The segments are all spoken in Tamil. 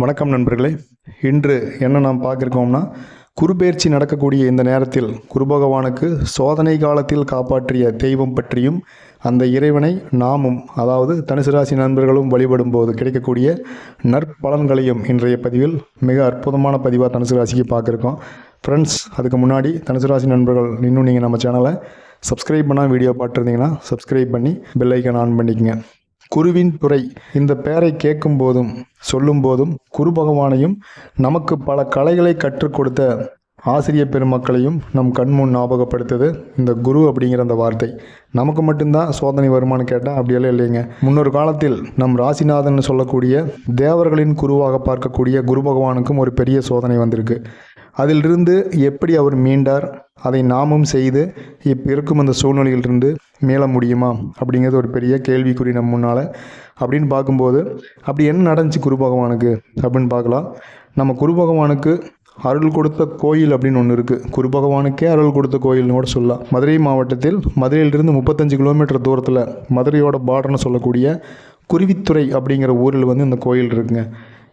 வணக்கம் நண்பர்களே. இன்று என்ன நாம் பார்க்கிருக்கோம்னா குருபெயர்ச்சி நடக்கக்கூடிய இந்த நேரத்தில் குருபகவானுக்கு சோதனை காலத்தில் காப்பாற்றிய தெய்வம் பற்றியும் அந்த இறைவனை நாமும் அதாவது தனுசு ராசி நண்பர்களும் வழிபடும் போது கிடைக்கக்கூடிய நற்பலன்களையும் இன்றைய பதிவில் மிக அற்புதமான பதிவாக தனுசு ராசிக்கு பார்க்குறோம் ஃப்ரெண்ட்ஸ் அதுக்கு முன்னாடி தனுசு ராசி நண்பர்கள் இன்னும் நீங்கள் நம்ம சேனலை சப்ஸ்கிரைப் பண்ணால் வீடியோ பார்த்துருந்தீங்கன்னா சப்ஸ்கிரைப் பண்ணி பெல்லைக்கன் ஆன் பண்ணிக்கங்க. குருவின் துறை இந்த பெயரை கேட்கும் போதும் சொல்லும் போதும் குரு பகவானையும் நமக்கு பல கலைகளை கற்றுக் கொடுத்த ஆசிரிய பெருமக்களையும் நம் கண்முன் ஞாபகப்படுத்துது இந்த குரு அப்படிங்கிற அந்த வார்த்தை. நமக்கு மட்டும்தான் சோதனை வருமானு கேட்டால் அப்படியெல்லாம் இல்லைங்க. முன்னொரு காலத்தில் நம் ராசிநாதன் சொல்லக்கூடிய தேவர்களின் குருவாக பார்க்கக்கூடிய குரு பகவானுக்கும் ஒரு பெரிய சோதனை வந்திருக்கு. அதிலிருந்து எப்படி அவர் மீண்டார் அதை நாமும் செய்து இப்போ இருக்கும் அந்த சூழ்நிலையிலிருந்து மீள முடியுமா? அப்படிங்கிறது ஒரு பெரிய கேள்விக்குறி நம்ம முன்னால். அப்படின்னு பார்க்கும்போது அப்படி என்ன நடந்துச்சு குரு பகவானுக்கு? அப்படின்னு பார்க்கலாம். நம்ம குரு பகவானுக்கு அருள் கொடுத்த கோயில் அப்படின்னு ஒன்று இருக்குது குரு பகவானுக்கே அருள் கொடுத்த கோயில்னு கூட சொல்லலாம். மதுரை மாவட்டத்தில் மதுரையிலிருந்து முப்பத்தஞ்சு கிலோமீட்டர் தூரத்தில் மதுரையோட பார்டர்னு சொல்லக்கூடிய குருவித்துறை அப்படிங்கிற ஊரில் வந்து இந்த கோயில் இருக்குங்க.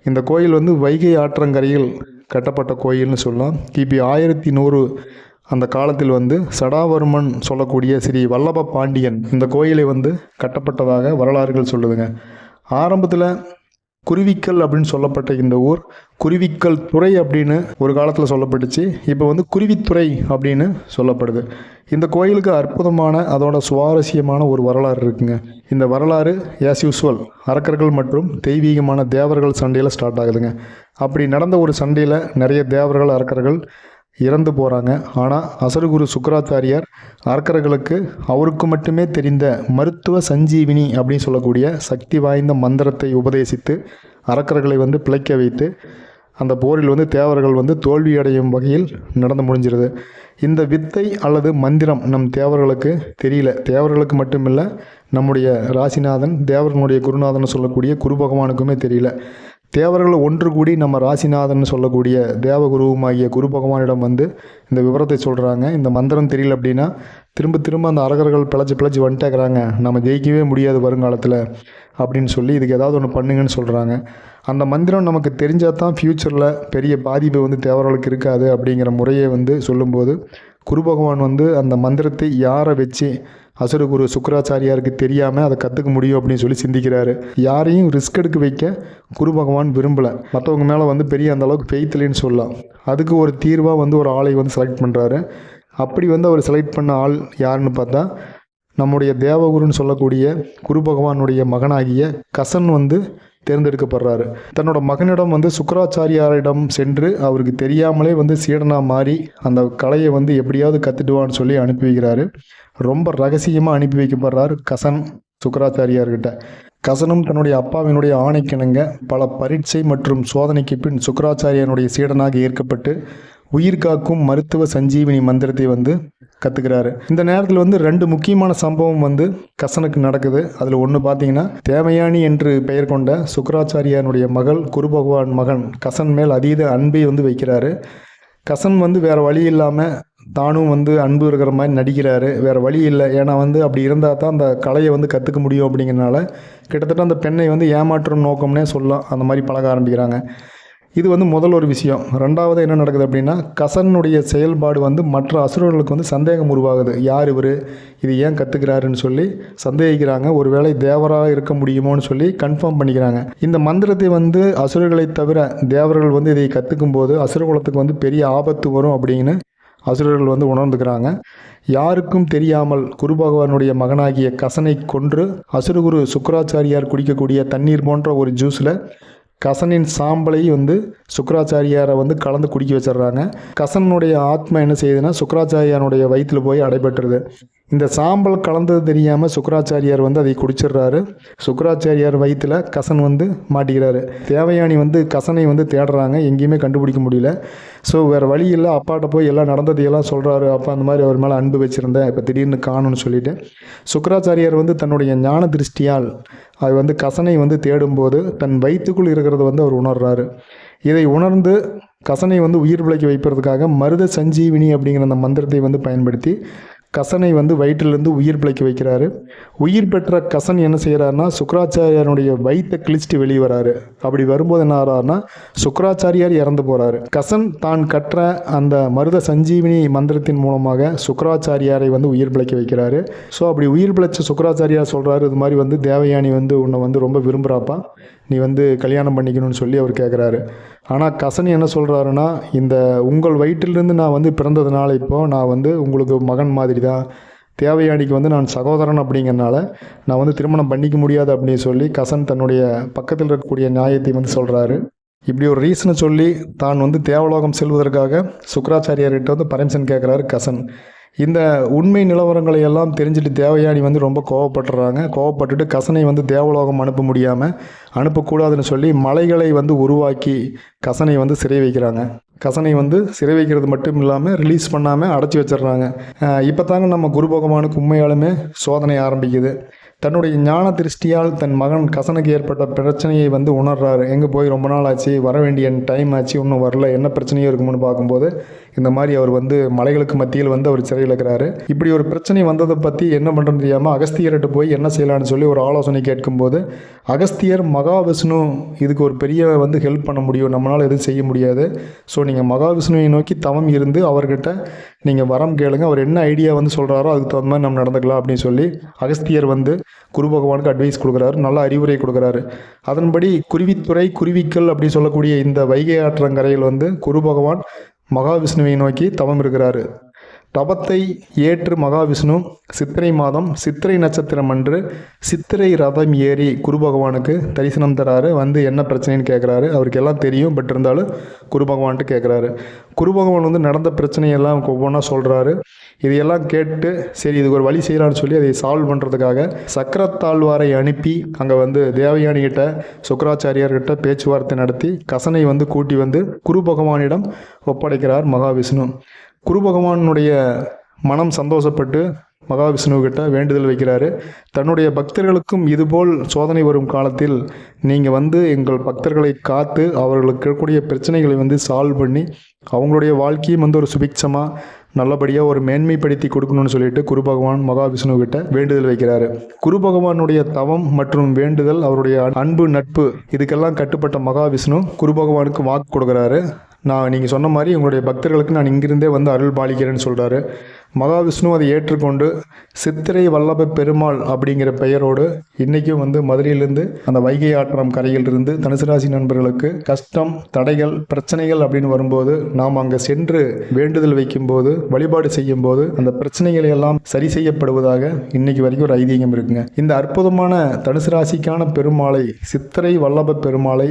இந்த கோயில் வந்து வைகை ஆற்றங்கரையில் கட்டப்பட்ட கோயில்னு சொல்லலாம். கிபி ஆயிரத்தி நூறு அந்த காலத்தில் வந்து சடாவர்மன் சொல்லக்கூடிய ஸ்ரீ வல்லப பாண்டியன் இந்த கோயிலை வந்து கட்டப்பட்டதாக வரலாறுகள் சொல்லுதுங்க. ஆரம்பத்தில் குருவிக்கல் அப்படின்னு சொல்லப்பட்ட இந்த ஊர் குருவிக்கல் துறை அப்படின்னு ஒரு காலத்தில் சொல்லப்பட்டுச்சு. இப்போ வந்து குருவித்துறை அப்படின்னு சொல்லப்படுது. இந்த கோயிலுக்கு அற்புதமான அதோட சுவாரஸ்யமான ஒரு வரலாறு இருக்குங்க. இந்த வரலாறு ஆஸ் யூஸ்வல் அரக்கர்கள் மற்றும் தெய்வீகமான தேவர்கள் சண்டையில் ஸ்டார்ட் ஆகுதுங்க. அப்படி நடந்த ஒரு சண்டையில் நிறைய தேவர்கள் அரக்கர்கள் இறந்து போகிறாங்க ஆனால் அசருகுரு சுக்கராச்சாரியார் அரக்கர்களுக்கு அவருக்கு மட்டுமே தெரிந்த மருத்துவ சஞ்சீவினி அப்படின்னு சொல்லக்கூடிய சக்தி வாய்ந்த மந்திரத்தை உபதேசித்து அரக்கர்களை வந்து பிழைக்க வைத்து அந்த போரில் வந்து தேவர்கள் வந்து தோல்வியடையும் வகையில் நடந்து முடிஞ்சிருது. இந்த வித்தை அல்லது மந்திரம் நம் தேவர்களுக்கு தெரியல. தேவர்களுக்கு மட்டுமில்ல நம்முடைய ராசிநாதன் தேவர்களுடைய குருநாதன் சொல்லக்கூடிய குரு பகவானுக்குமே தெரியல. தேவர்கள் ஒன்று கூடி நம்ம ராசிநாதன் சொல்லக்கூடிய தேவகுருவுமாகிய குரு பகவானிடம் வந்து இந்த விவரத்தை சொல்கிறாங்க இந்த மந்திரம் தெரியல அப்படின்னா திரும்ப திரும்ப அந்த அரகர்கள் பிழைச்சி பிழைச்சி வந்துட்டேக்கிறாங்க நம்ம ஜெயிக்கவே முடியாது வருங்காலத்தில் அப்படின்னு சொல்லி இதுக்கு ஏதாவது ஒன்று பண்ணுங்கன்னு சொல்கிறாங்க அந்த மந்திரம் நமக்கு தெரிஞ்சால் தான் ஃப்யூச்சரில் பெரிய பாதிப்பு வந்து தேவரளுக்கு இருக்காது அப்படிங்கிற முறையை வந்து சொல்லும்போது குரு பகவான் வந்து அந்த மந்திரத்தை யாரை வச்சு அசுரகுரு சுக்கராச்சாரியாருக்கு தெரியாமல் அதை கற்றுக்க முடியும் அப்படின்னு சொல்லி சிந்திக்கிறாரு. யாரையும் ரிஸ்க் எடுக்க வைக்க குரு பகவான் விரும்பலை. மற்றவங்க மேலே வந்து பெரிய அந்த அளவுக்கு ஃபெய்த்லேன்னு சொல்லலாம். அதுக்கு ஒரு தீர்வாக வந்து ஒரு ஆளை வந்து செலக்ட் பண்ணுறாரு அப்படி வந்து அவர் செலக்ட் பண்ண ஆள் யாருன்னு பார்த்தா நம்முடைய தேவகுருன்னு சொல்லக்கூடிய குரு பகவானுடைய மகனாகிய கசன் வந்து தேர்ந்தெடுக்கப்படுறாரு. தன்னோட மகனிடம் வந்து சுக்கராச்சாரியாரிடம் சென்று அவருக்கு தெரியாமலே வந்து சீடனாக மாறி அந்த கலையை வந்து எப்படியாவது கற்றுடுவான்னு சொல்லி அனுப்பி வைக்கிறாரு. ரொம்ப ரகசியமாக அனுப்பி வைக்கப்படுறாரு கசன் சுக்கராச்சாரியார்கிட்ட. கசனும் தன்னுடைய அப்பாவினுடைய ஆணைக்கிணங்க பல பரீட்சை மற்றும் சோதனைக்கு பின் சுக்கராச்சாரியனுடைய சீடனாக ஏற்கப்பட்டு உயிர் காக்கும் மருத்துவ சஞ்சீவினி மந்திரத்தை வந்து கற்றுக்கிறாரு இந்த நேரத்தில் வந்து ரெண்டு முக்கியமான சம்பவம் வந்து கசனுக்கு நடக்குது. அதில் ஒன்று பார்த்தீங்கன்னா தேவயானி என்று பெயர் கொண்ட சுக்கராச்சாரியானுடைய மகள் குரு பகவான் மகன் கசன் மேல் அதீத அன்பை வந்து வைக்கிறாரு. கசன் வந்து வேறு வழி இல்லாமல் தானும் வந்து அன்பு இருக்கிற மாதிரி நடிக்கிறாரு. வேறு வழி இல்லை. ஏன்னா வந்து அப்படி இருந்தால் தான் அந்த கலையை வந்து கற்றுக்க முடியும் அப்படிங்கிறனால கிட்டத்தட்ட அந்த பெண்ணை வந்து ஏமாற்றும் நோக்கம்னே சொல்லலாம். அந்த மாதிரி பழக ஆரம்பிக்கிறாங்க. இது வந்து முதல் ஒரு விஷயம். ரெண்டாவது என்ன நடக்குது அப்படின்னா கசனுடைய செயல்பாடு வந்து மற்ற அசுரர்களுக்கு வந்து சந்தேகம் உருவாகுது. யார் இவர்? இது ஏன் கற்றுக்கிறாருன்னு சொல்லி சந்தேகிக்கிறாங்க. ஒருவேளை தேவராக இருக்க முடியுமோன்னு சொல்லி கன்ஃபார்ம் பண்ணிக்கிறாங்க. இந்த மந்திரத்தை வந்து அசுரர்களை தவிர தேவர்கள் வந்து இதை கற்றுக்கும் போது அசுரகுலத்துக்கு வந்து பெரிய ஆபத்து வரும் அப்படின்னு அசுரர்கள் வந்து உணர்ந்துக்கிறாங்க. யாருக்கும் தெரியாமல் குரு பகவானுடைய மகனாகிய கசனை கொன்று அசுரகுரு சுக்கராச்சாரியார் குடிக்கக்கூடிய தண்ணீர் போன்ற ஒரு ஜூஸில் கசனின் சாம்பலை வந்து சுக்கராச்சாரியாரை வந்து கலந்து குடிக்க வச்சிடுறாங்க. கசனுடைய ஆத்மா என்ன செய்யுதுன்னா சுக்கராச்சாரியானுடைய வயிற்றில் போய் அடைபட்டுருது. இந்த சாம்பல் கலந்தது தெரியாமல் சுக்கராச்சாரியார் வந்து அதை குடிச்சிடுறாரு. சுக்கராச்சாரியார் வயிற்றில் கசன் வந்து மாட்டிக்கிறாரு. தேவயானி வந்து கசனை வந்து தேடுறாங்க. எங்கேயுமே கண்டுபிடிக்க முடியல. ஸோ வேறு வழி இல்லை. அப்பாட்ட போய் எல்லாம் நடந்ததையெல்லாம் சொல்கிறாரு அப்பா அந்த மாதிரி அவர் மேலே அன்பு வச்சுருந்தேன். இப்போ திடீர்னு காணும்னு சொல்லிட்டு. சுக்கராச்சாரியார் வந்து தன்னுடைய ஞான திருஷ்டியால் அது வந்து கசனை வந்து தேடும்போது தன் வயிற்றுக்குள் இருக்கிறத வந்து அவர் உணர்றாரு. இதை உணர்ந்து கசனை வந்து உயிர் பிழைக்க வைப்பதற்காக மருத சஞ்சீவினி அப்படிங்கிற அந்த மந்திரத்தை வந்து பயன்படுத்தி கசனை வந்து வயிற்றிலிருந்து உயிர் பிழைக்க வைக்கிறாரு. உயிர் பெற்ற கசன் என்ன செய்கிறாருன்னா சுக்கராச்சாரியனுடைய வயிற்றை கிழிச்சிட்டு வெளியே வராரு. அப்படி வரும்போது என்ன ஆறாருன்னா சுக்கராச்சாரியார் இறந்து போகிறாரு கசன் தான் கற்ற அந்த மருத சஞ்சீவினி மந்திரத்தின் மூலமாக சுக்கராச்சாரியாரை வந்து உயிர் பிழைக்க வைக்கிறாரு. ஸோ அப்படி உயிர் பிழைச்ச சுக்கராச்சாரியார் சொல்கிறாரு இது மாதிரி வந்து தேவயானி வந்து உன்னை வந்து ரொம்ப விரும்புகிறாப்பா நீ வந்து கல்யாணம் பண்ணிக்கணும்னு சொல்லி அவர் கேட்குறாரு ஆனால் கசன் என்ன சொல்கிறாருன்னா இந்த உங்கள் வயிற்றிலிருந்து நான் வந்து பிறந்ததுனால இப்போது நான் வந்து உங்களுக்கு மகன் மாதிரி தான் தேவயானிக்கு வந்து நான் சகோதரன் அப்படிங்கிறனால நான் வந்து திருமணம் பண்ணிக்க முடியாது அப்படின்னு சொல்லி கசன் தன்னுடைய பக்கத்தில் இருக்கக்கூடிய நியாயத்தை வந்து சொல்கிறாரு இப்படி ஒரு ரீசனை சொல்லி தான் வந்து தேவலோகம் செல்வதற்காக சுக்கராச்சாரியார்கிட்ட வந்து பர்மிஷன் கேட்குறாரு கசன். இந்த உண்மை நிலவரங்களை எல்லாம் தெரிஞ்சுட்டு தேவயானி வந்து ரொம்ப கோவப்படுறாங்க கோவப்பட்டுட்டு கசனை வந்து தேவலோகம் அனுப்ப முடியாமல் அனுப்பக்கூடாதுன்னு சொல்லி மலைகளை வந்து உருவாக்கி கசனை வந்து சிறை வைக்கிறாங்க. கசனை வந்து சிறை வைக்கிறது மட்டும் இல்லாமல் ரிலீஸ் பண்ணாமல் அடைச்சி வச்சிடுறாங்க. இப்போ தாங்க நம்ம குரு பகவானுக்கு உண்மையாலுமே சோதனை ஆரம்பிக்குது. தன்னுடைய ஞான திருஷ்டியால் தன் மகன் கசனுக்கு ஏற்பட்ட பிரச்சனையை வந்து உணர்றாரு. எங்கே போய் ரொம்ப நாள் ஆச்சு? வர வேண்டிய டைம் ஆச்சு. இன்னும் வரல. என்ன பிரச்சனையும் இருக்கும்னு பார்க்கும்போது இந்த மாதிரி அவர் வந்து மலைகளுக்கு மத்தியில் வந்து அவர் சிறையில் இருக்கிறாரு. இப்படி ஒரு பிரச்சனை வந்ததை பற்றி என்ன பண்ணுறது தெரியாமல் அகஸ்தியர்கிட்ட போய் என்ன செய்யலாம்னு சொல்லி ஒரு ஆலோசனை கேட்கும்போது அகஸ்தியர் மகாவிஷ்ணு இதுக்கு ஒரு பெரிய வந்து ஹெல்ப் பண்ண முடியும். நம்மளால் எதுவும் செய்ய முடியாது. ஸோ நீங்கள் மகாவிஷ்ணுவை நோக்கி தவம் இருந்து அவர்கிட்ட நீங்கள் வரம் கேளுங்க. அவர் என்ன ஐடியா வந்து சொல்கிறாரோ அதுக்கு தகுந்த மாதிரி நம்ம நடந்துக்கலாம் அப்படின்னு சொல்லி அகஸ்தியர் வந்து குரு பகவானுக்கு அட்வைஸ் கொடுக்குறாரு. நல்ல அறிவுரை கொடுக்குறாரு. அதன்படி குருவித்துறை குருவிக்கல் அப்படின்னு சொல்லக்கூடிய இந்த வைகை ஆற்றங்கரையில் வந்து குரு பகவான் மகாவிஷ்ணுவை நோக்கி தவம் இருக்கிறாரு. தபத்தை ஏற்று மகாவிஷ்ணு சித்திரை மாதம் சித்திரை நட்சத்திரம் அன்று சித்திரை ரதம் ஏறி குரு பகவானுக்கு தரிசனம் தராரு. வந்து என்ன பிரச்சனைன்னு கேட்குறாரு அவருக்கு எல்லாம் தெரியும். பட் இருந்தாலும் குரு பகவான்ட்டு கேட்குறாரு குரு பகவான் வந்து நடந்த பிரச்சனையெல்லாம் ஒவ்வொன்றா சொல்கிறாரு இதையெல்லாம் கேட்டு சரி இதுக்கு ஒரு வழி செய்யலாம்னு சொல்லி அதை சால்வ் பண்ணுறதுக்காக சக்கரத்தாழ்வாரை அனுப்பி அங்கே வந்து தேவயானிகிட்ட சுக்கராச்சாரியார்கிட்ட பேச்சுவார்த்தை நடத்தி கசனை வந்து கூட்டி வந்து குரு பகவானிடம் ஒப்படைக்கிறார் மகாவிஷ்ணு. குரு பகவானுடைய மனம் சந்தோஷப்பட்டு மகாவிஷ்ணுக்கிட்ட வேண்டுதல் வைக்கிறாரு. தன்னுடைய பக்தர்களுக்கும் இதுபோல் சோதனை வரும் காலத்தில் நீங்கள் வந்து எங்கள் பக்தர்களை காத்து அவர்களுக்கு இருக்கக்கூடிய பிரச்சனைகளை வந்து சால்வ் பண்ணி அவங்களுடைய வாழ்க்கையும் வந்து ஒரு சுபிக்ஷமாக நல்லபடியாக ஒரு மேன்மைப்படுத்தி கொடுக்கணும்னு சொல்லிட்டு குரு பகவான் மகாவிஷ்ணு கிட்ட வேண்டுதல் வைக்கிறாரு. குரு பகவானுடைய தவம் மற்றும் வேண்டுதல் அவருடைய அன்பு நட்பு இதுக்கெல்லாம் கட்டுப்பட்ட மகாவிஷ்ணு குரு பகவானுக்கு வாக்கு கொடுக்குறாரு. நான் நீங்கள் சொன்ன மாதிரி உங்களுடைய பக்தர்களுக்கு நான் இங்கிருந்தே வந்து அருள் பாலிக்கிறேன்னு சொல்கிறாரு மகாவிஷ்ணு அதை ஏற்றுக்கொண்டு சித்திரை வல்லப பெருமாள் அப்படிங்கிற பெயரோடு இன்றைக்கும் வந்து மதுரையிலிருந்து அந்த வைகை ஆற்றம் கரையிலிருந்து தனுசு ராசி நண்பர்களுக்கு கஷ்டம் தடைகள் பிரச்சனைகள் அப்படின்னு வரும்போது நாம் அங்கே சென்று வேண்டுதல் வைக்கும்போது வழிபாடு செய்யும்போது அந்த பிரச்சனைகளை எல்லாம் சரி செய்யப்படுவதாக இன்னைக்கு வரைக்கும் ஒரு ஐதீகம் இருக்குங்க. இந்த அற்புதமான தனுசு ராசிக்கான பெருமாளை சித்திரை வல்லப பெருமாளை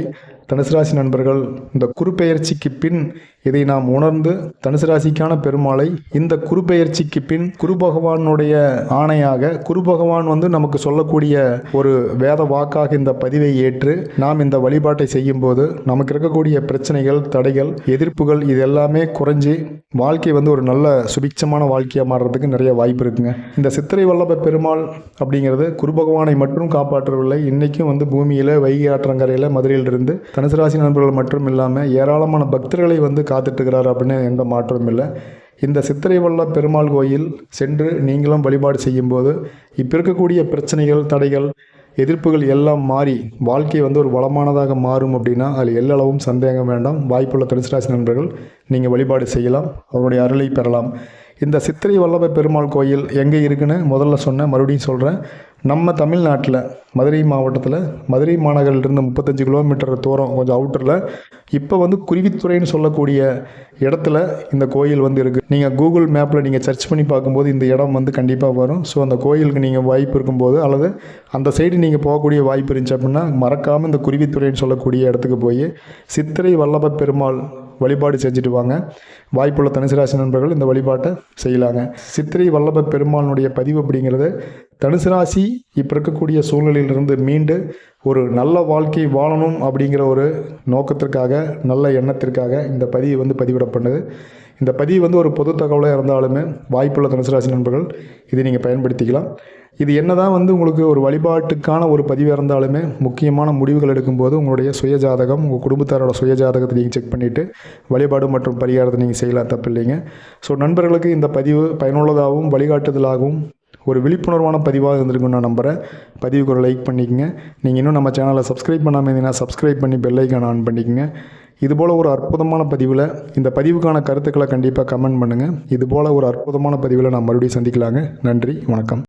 தனுசு ராசி நண்பர்கள் இந்த குருப்பெயர்ச்சிக்கு பின் இதை நாம் உணர்ந்து தனுசு ராசிக்கான பெருமாளை இந்த குருப்பெயர்ச்சிக்கு பின் குரு பகவானுடைய ஆணையாக குரு பகவான் வந்து நமக்கு சொல்லக்கூடிய ஒரு வேத வாக்காக இந்த பதிவை ஏற்று நாம் இந்த வழிபாட்டை செய்யும்போது நமக்கு இருக்கக்கூடிய பிரச்சனைகள் தடைகள் எதிர்ப்புகள் இது எல்லாமே குறைஞ்சி வாழ்க்கை வந்து ஒரு நல்ல சுபிட்சமான வாழ்க்கையாக மாறுறதுக்கு நிறைய வாய்ப்பு இருக்குங்க. இந்த சித்திரை வல்லப பெருமாள் அப்படிங்கிறது குரு பகவானை மட்டும் காப்பாற்றவில்லை இன்றைக்கும் வந்து பூமியில் வைகை ஆற்றங்கரையில் மதுரையிலிருந்து தனுசு ராசி நண்பர்கள் மட்டும் இல்லாமல் ஏராளமான பக்தர்களை வந்து காத்துட்ருக்கிறார் அப்படின்னு எந்த மாற்றமும் இல்லை. இந்த சித்திரை வல்ல பெருமாள் கோயில் சென்று நீங்களும் வழிபாடு செய்யும்போது இப்போ இருக்கக்கூடிய பிரச்சனைகள் தடைகள் எதிர்ப்புகள் எல்லாம் மாறி வாழ்க்கை வந்து ஒரு வளமானதாக மாறும் அப்படின்னா அதில் எல்லளவும் சந்தேகம் வேண்டாம். வாய்ப்புள்ள தனுசு ராசி நண்பர்கள் நீங்கள் வழிபாடு செய்யலாம். அவருடைய அருளை பெறலாம். இந்த சித்திரை வல்லப பெருமாள் கோயில் எங்கே இருக்குன்னு முதல்ல சொன்னேன் மறுபடியும் சொல்கிறேன் நம்ம தமிழ்நாட்டில் மதுரை மாவட்டத்தில் மதுரை மாநகரிலிருந்து முப்பத்தஞ்சு கிலோமீட்டர் தூரம் கொஞ்சம் அவுட்டரில் இப்போ வந்து குருவித்துறைன்னு சொல்லக்கூடிய இடத்துல இந்த கோயில் வந்து இருக்குது நீங்கள் கூகுள் மேப்பில் நீங்கள் சர்ச் பண்ணி பார்க்கும்போது இந்த இடம் வந்து கண்டிப்பாக வரும். ஸோ அந்த கோயிலுக்கு நீங்கள் வாய்ப்பு இருக்கும்போது அல்லது அந்த சைடு நீங்கள் போகக்கூடிய வாய்ப்பு இருந்துச்சு அப்படின்னா மறக்காமல் இந்த குருவித்துறைன்னு சொல்லக்கூடிய இடத்துக்கு போய் சித்திரை வல்லப பெருமாள் வழிபாடு செஞ்சுட்டு வாங்க. வாய்ப்புள்ள தனுசு ராசி நண்பர்கள் இந்த வழிபாட்டை செய்யலாங்க. சித்திரை வல்லப பெருமாளுடைய பதிவு அப்படிங்கிறது தனுசு ராசி இப்போ இருக்கக்கூடிய சூழ்நிலையிலிருந்து மீண்டு ஒரு நல்ல வாழ்க்கை வாழணும் அப்படிங்கிற ஒரு நோக்கத்திற்காக நல்ல எண்ணத்திற்காக இந்த பதிவு வந்து பதிவிடப்பட்டது. இந்த பதிவு வந்து ஒரு பொது தகவலாக இருந்தாலுமே வாய்ப்புள்ள தனுசு ராசி நண்பர்கள் இதை நீங்கள் பயன்படுத்திக்கலாம். இது என்னதான் வந்து உங்களுக்கு ஒரு வழிபாட்டுக்கான ஒரு பதிவாக இருந்தாலுமே முக்கியமான முடிவுகள் எடுக்கும்போது உங்களுடைய சுய ஜாதகம் உங்கள் குடும்பத்தாரோட சுய ஜாதகத்தை நீங்கள் செக் பண்ணிவிட்டு வழிபாடு மற்றும் பரிகாரத்தை நீங்கள் செய்யலாம் தப்பில்லைங்க. ஸோ நண்பர்களுக்கு இந்த பதிவு பயனுள்ளதாகவும் வழிகாட்டுதலாகவும் ஒரு விழிப்புணர்வான பதிவாக இருந்திருக்குன்னு நான் நம்புகிறேன் பதிவுக்கு ஒரு லைக் பண்ணிக்கோங்க. நீங்கள் இன்னும் நம்ம சேனலை சப்ஸ்கிரைப் பண்ணாமல் இருந்தீங்கன்னா சப்ஸ்கிரைப் பண்ணி பெல்லைக்கான் ஆன் பண்ணிக்கங்க. இதுபோல் ஒரு அற்புதமான பதிவில் இந்த பதிவுக்கான கருத்துக்களை கண்டிப்பாக கமெண்ட் பண்ணுங்கள் இதுபோல் ஒரு அற்புதமான பதிவில் நான் மறுபடியும் சந்திக்கலாங்க. நன்றி வணக்கம்.